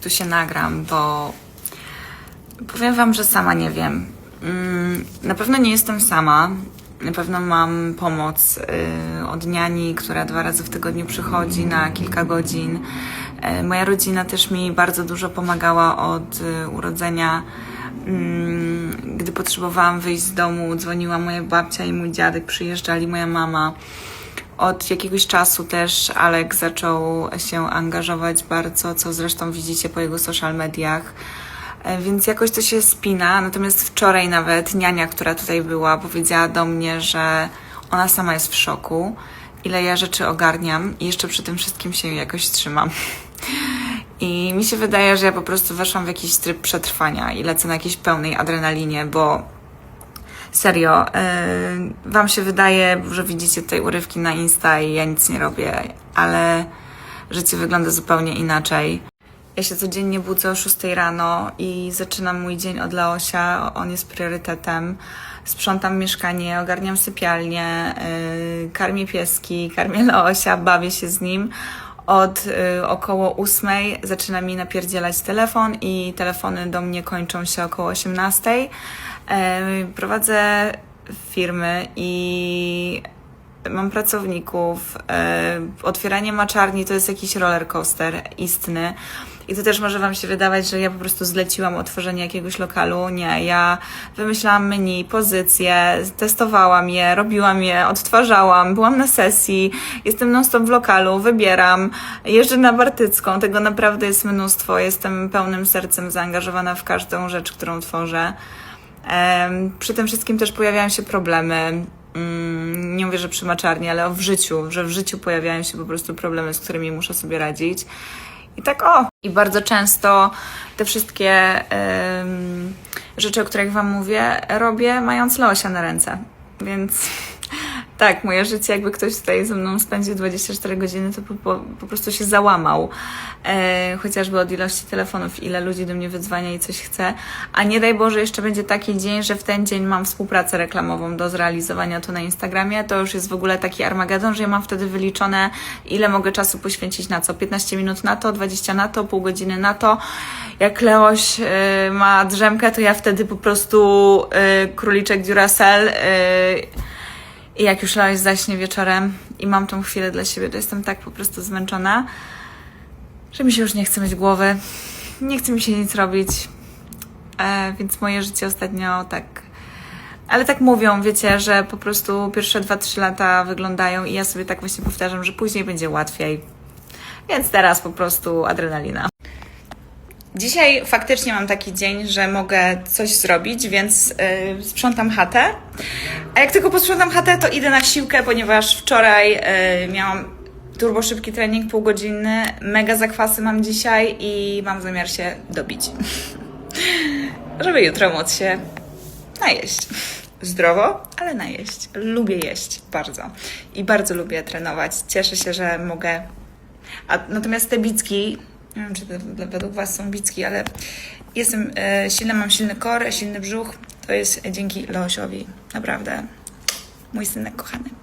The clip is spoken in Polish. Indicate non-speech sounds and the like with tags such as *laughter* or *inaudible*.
tu się nagram, bo powiem Wam, że sama nie wiem. Mm, Na pewno nie jestem sama. Na pewno mam pomoc y, od niani, która dwa razy w tygodniu przychodzi na kilka godzin. Y, Moja rodzina też mi bardzo dużo pomagała od y, urodzenia. Mm, Gdy potrzebowałam wyjść z domu, dzwoniła moja babcia i mój dziadek, przyjeżdżali moja mama. Od jakiegoś czasu też Alek zaczął się angażować bardzo, co zresztą widzicie po jego social mediach. E, Więc jakoś to się spina. Natomiast wczoraj nawet niania, która tutaj była, powiedziała do mnie, że ona sama jest w szoku, ile ja rzeczy ogarniam i jeszcze przy tym wszystkim się jakoś trzymam. *laughs* I mi się wydaje, że ja po prostu weszłam w jakiś tryb przetrwania i lecę na jakiejś pełnej adrenalinie, bo Serio, yy, Wam się wydaje, że widzicie tutaj urywki na Insta i ja nic nie robię, ale życie wygląda zupełnie inaczej. Ja się codziennie budzę o 6 rano i zaczynam mój dzień od Leosia, on jest priorytetem. Sprzątam mieszkanie, ogarniam sypialnię, yy, karmię pieski, karmię Leosia, bawię się z nim. Od y, około 8 zaczyna mi napierdzielać telefon i telefony do mnie kończą się około 18. E, Prowadzę firmy i mam pracowników. E, Otwieranie maczarni to jest jakiś roller coaster istny. I to też może Wam się wydawać, że ja po prostu zleciłam otworzenie jakiegoś lokalu. Nie, ja wymyślałam menu, pozycje, testowałam je, robiłam je, odtwarzałam, byłam na sesji, jestem non-stop w lokalu, wybieram, jeżdżę na Bartycką, tego naprawdę jest mnóstwo. Jestem pełnym sercem zaangażowana w każdą rzecz, którą tworzę. Przy tym wszystkim też pojawiają się problemy. Mm, Nie mówię, że przy maczarni, ale w życiu, że w życiu pojawiają się po prostu problemy, z którymi muszę sobie radzić. I tak o. I bardzo często te wszystkie rzeczy, o których Wam mówię, robię mając Leosia na ręce. Więc tak, moje życie, jakby ktoś tutaj ze mną spędził 24 godziny, to po, po, po prostu się załamał. E, chociażby od ilości telefonów, ile ludzi do mnie wydzwania i coś chce. A nie daj Boże, jeszcze będzie taki dzień, że w ten dzień mam współpracę reklamową do zrealizowania tu na Instagramie. To już jest w ogóle taki armagedon, że ja mam wtedy wyliczone, ile mogę czasu poświęcić na co. 15 minut na to, 20 na to, pół godziny na to. Jak Leoś y, ma drzemkę, to ja wtedy po prostu y, króliczek Duracell y, i jak już Leoś zaśnie wieczorem i mam tą chwilę dla siebie, to jestem tak po prostu zmęczona, że mi się już nie chce mieć głowy, nie chce mi się nic robić, e, więc moje życie ostatnio tak... Ale tak mówią, wiecie, że po prostu pierwsze 2-3 lata wyglądają i ja sobie tak właśnie powtarzam, że później będzie łatwiej. Więc teraz po prostu adrenalina. Dzisiaj faktycznie mam taki dzień, że mogę coś zrobić, więc yy, sprzątam chatę. A jak tylko posprzątam chatę, to idę na siłkę, ponieważ wczoraj yy, miałam turbo szybki trening półgodzinny, mega zakwasy mam dzisiaj i mam zamiar się dobić. *laughs* Żeby jutro móc się najeść. Zdrowo, ale najeść. Lubię jeść bardzo. I bardzo lubię trenować. Cieszę się, że mogę. A natomiast te bicki, nie wiem, czy to według Was są bicki, ale jestem e, silna, mam silny kor, silny brzuch. To jest dzięki Leosiowi. Naprawdę. Mój synek kochany.